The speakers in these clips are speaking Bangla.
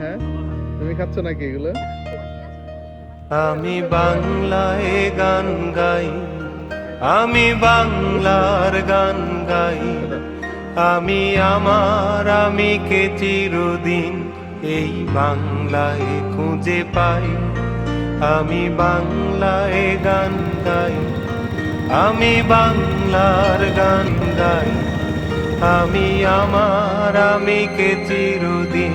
হ্যাঁ তুমি খাচ্ছ নাকি এগুলো? আমি বাংলায় গান গাই, আমি বাংলার গান গাই। আমি আমার, আমি কে চিরদিন এই বাংলায় খুঁজে পাই। আমি বাংলায় গান গাই, আমি বাংলার গান গাই। আমি আমার, আমি কে চিরদিন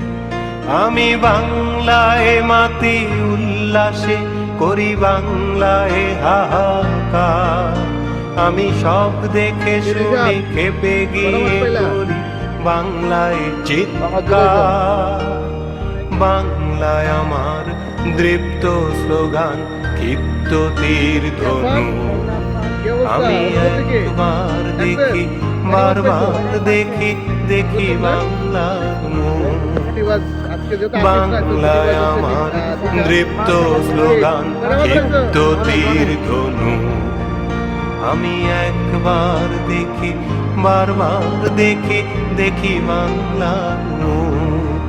আমি বাংলায় মাতি উল্লাসে করি বাংলায় হাহাকার। আমি সব দেখে শুনে খেপে গিয়ে করি বাংলায় চিৎকার। বাংলায় আমার দৃপ্ত স্লোগান ক্ষিপ্ত তীর ধনু? আমি কোথা থেকে? একবার একবার? দেখি বারবার দেখি দেখি বাংলার মুখ প্রতিবাদ আজকে যেহেতু আঠাশ না, তো বাংলায় প্রতিবাদ হচ্ছে, আমার আহ, প্রতিবাদ। দৃপ্ত স্লোগান বরাবর ক্ষিপ্ত বলছো? তীর ধনু আমি একবার দেখি বারবার দেখি দেখি বাংলার মুখ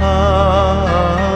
আ, আ, আ, আ, আ, আ, আ,